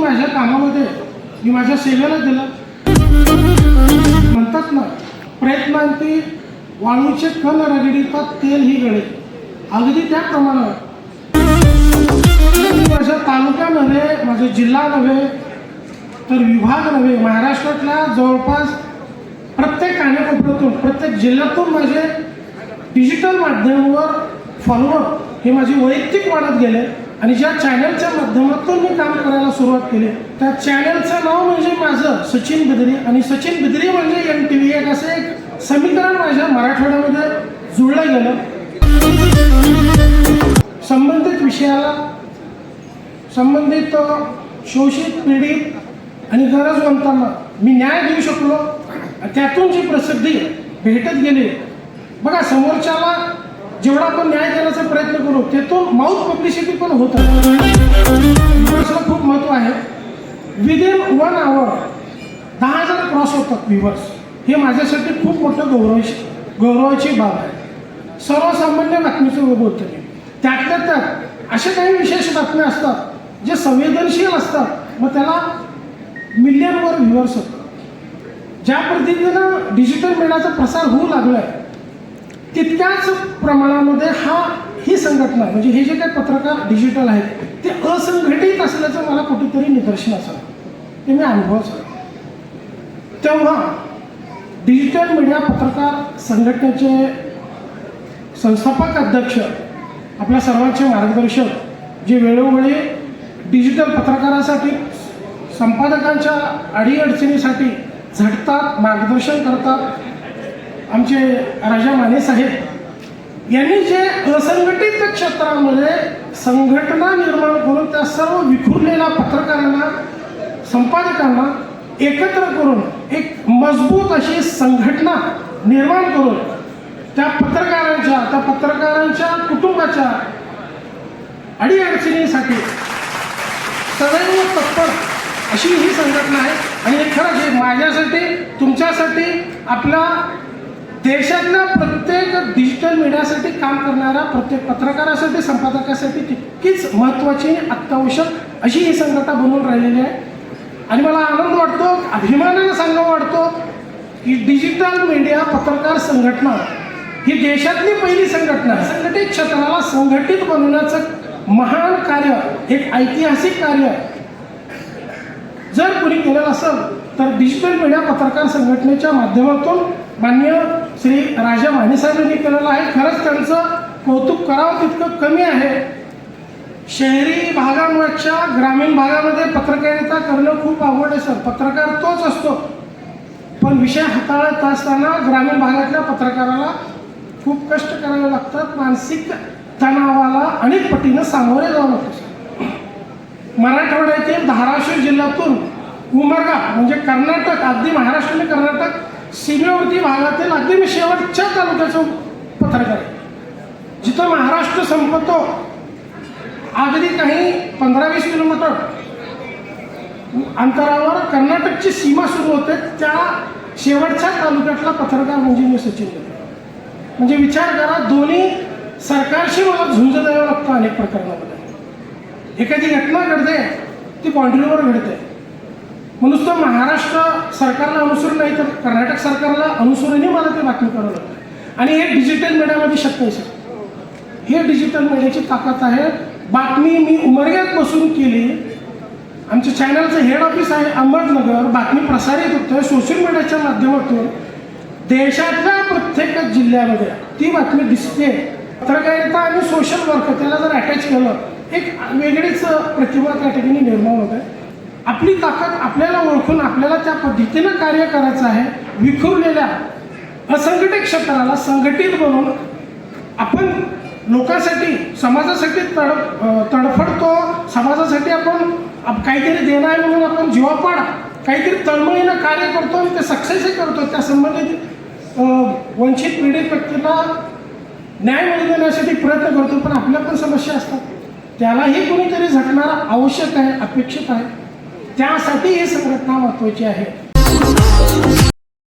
माझ्या कामामध्ये मी माझ्या सेवेला दिलं. म्हणतात ना प्रयत्नांती वाळूचे कण रगडीतात तेल ही गळे. अगदी त्याप्रमाणे माझ्या तालुका नव्हे माझे जिल्हा नव्हे तर विभाग नव्हे महाराष्ट्रातल्या जवळपास प्रत्येक कानेकोपऱ्यातून प्रत्येक जिल्ह्यातून माझे डिजिटल माध्यमावर फॉलोअर हे माझे वैयक्तिक वाढत गेले. आणि ज्या चॅनलच्या माध्यमातून मी काम करायला सुरुवात केली त्या चॅनलचं नाव म्हणजे माझं सचिन बिदरी. आणि सचिन बिद्री म्हणजे एन टी व्ही एक असं एक समीकरण माझ्या मराठवाड्यामध्ये जुळलं गेलं. संबंधित विषयाला संबंधित शोषित पीडित आणि गरजवंतांना मी न्याय देऊ शकलो. त्यातून जी प्रसिद्धी भेटत गेली बघा समोरच्याला जेवढा आपण न्याय देण्याचा प्रयत्न करू त्यातून माउथ पब्लिसिटी पण होत खूप महत्त्व आहे. विदिन वन आवर दहा हजार क्रॉस होतात व्ह्युअर्स हे माझ्यासाठी खूप मोठं गौरव गौरवाची बाब आहे. सर्वसामान्य बातमीचं बोलतो मी त्यातल्या त्यात अशा काही विशेष बातम्या असतात जे संवेदनशील असतात मग त्याला मिलियनवर व्ह्युअर्स होतात. ज्या पद्धतीनं डिजिटल मीडियाचा प्रसार होऊ लागला आहे तितक्याच प्रमाणामध्ये हा ही संघटना म्हणजे हे जे काही पत्रकार डिजिटल आहेत ते असंघटित असल्याचं मला कुठेतरी निदर्शन असावं ते मी अनुभवच तेव्हा डिजिटल मीडिया पत्रकार संघटनेचे संस्थापक अध्यक्ष आपल्या सर्वांचे मार्गदर्शक जे वेळोवेळी डिजिटल पत्रकारासाठी संपादकांच्या अडीअडचणीसाठी झटतात मार्गदर्शन करतात आमचे राजा माने साहेब यांनी जे असंघटित क्षेत्रामध्ये संघटना निर्माण करून त्या सर्व विखुरलेल्या पत्रकारांना संपादकांना एकत्र करून एक मजबूत अशी संघटना निर्माण करून त्या पत्रकारांच्या त्या पत्रकारांच्या कुटुंबाच्या अडीअडचणीसाठी सदैव तत्पर अशी ही संघटना आहे. आणि खरंच हे माझ्यासाठी तुमच्यासाठी आपला देशातल्या प्रत्येक डिजिटल मीडियासाठी काम करणाऱ्या प्रत्येक पत्रकारासाठी संपादकासाठी तितकीच महत्त्वाची अत्यावश्यक अशी ही संघटना बनवून राहिलेली आहे. आणि मला आनंद वाटतो अभिमानाने सांगावं वाटतो की डिजिटल मीडिया पत्रकार संघटना ही देशातली पहिली संघटना संघटित क्षेत्राला संघटित बनवण्याचं महान कार्य एक ऐतिहासिक कार्य जर कोणी केलेलं असेल तर डिजिटल मीडिया पत्रकार संघटनेच्या माध्यमातून मान्य श्री राजा मानेसाहेबांनी केलेलं आहे. खरंच त्यांचं कौतुक करावं तितकं कमी आहे. शहरी भागांवरच्या ग्रामीण भागामध्ये पत्रकारिता करणं खूप आवड आहे सर. पत्रकार तोच असतो. पण विषय हाताळत असताना ग्रामीण भागातल्या पत्रकाराला खूप कष्ट करावे लागतात. मानसिक तणावाला अनेक पटीनं सामोरे जावं लागतं मराठवाड्यातील धाराशिव जिल्ह्यातून उमरगा म्हणजे कर्नाटक अगदी महाराष्ट्र आणि कर्नाटक सीमेवरती भागातील अगदी मी शेवटच्या तालुक्याचं पत्रकार आहे जिथं महाराष्ट्र संपतो अगदी काही पंधरा वीस किलोमीटर अंतरावर कर्नाटकची सीमा सुरू होते त्या शेवटच्या तालुक्यातला पत्रकार म्हणजे मी सचिन म्हणजे विचार करा दोन्ही सरकारशी मला झुंज द्यावं लागतं अनेक प्रकरणामध्ये. एखादी घटना घडते ती बाँड्रीवर घडते. मग नुसतं महाराष्ट्र सरकारला अनुसरून नाही तर कर्नाटक सरकारला अनुसरूनही मला ते बातमी करावं लागतं. आणि हे डिजिटल मीडियामध्ये शक्य आहे हे डिजिटल मीडियाची ताकद आहे. बातमी मी उमरग्यात बसून केली. आमच्या चॅनलचं हेड ऑफिस आहे अहमदनगर. बातमी प्रसारित होतं सोशल मीडियाच्या माध्यमातून. देशातल्या प्रत्येक जिल्ह्यामध्ये ती बातमी दिसते. पत्रकारिता आणि सोशल वर्क त्याला जर अटॅच केलं एक वेगळीच प्रतिमा त्या ठिकाणी निर्माण होत आहे. आपली ताकद आपल्याला ओळखून आपल्याला त्या पद्धतीनं कार्य करायचं आहे विखुरलेल्या असंघटित क्षेत्राला संघटित बनवून आपण लोकांसाठी समाजासाठी तड तडफडतो समाजासाठी आपण आप- काहीतरी देणं आहे म्हणून आपण जीवापाड काहीतरी तळमळीनं कार्य करतो आणि ते सक्सेसही करतो. त्या संबंधित वंचित पीडित व्यक्तीला न्याय मिळवून देण्यासाठी प्रयत्न करतो पण आपल्या पण समस्या असतात. त्यालाही कोणीतरी झटणारा आवश्यक आहे अपेक्षित आहे. त्यासाठी ही संघटना महत्त्वाची आहे.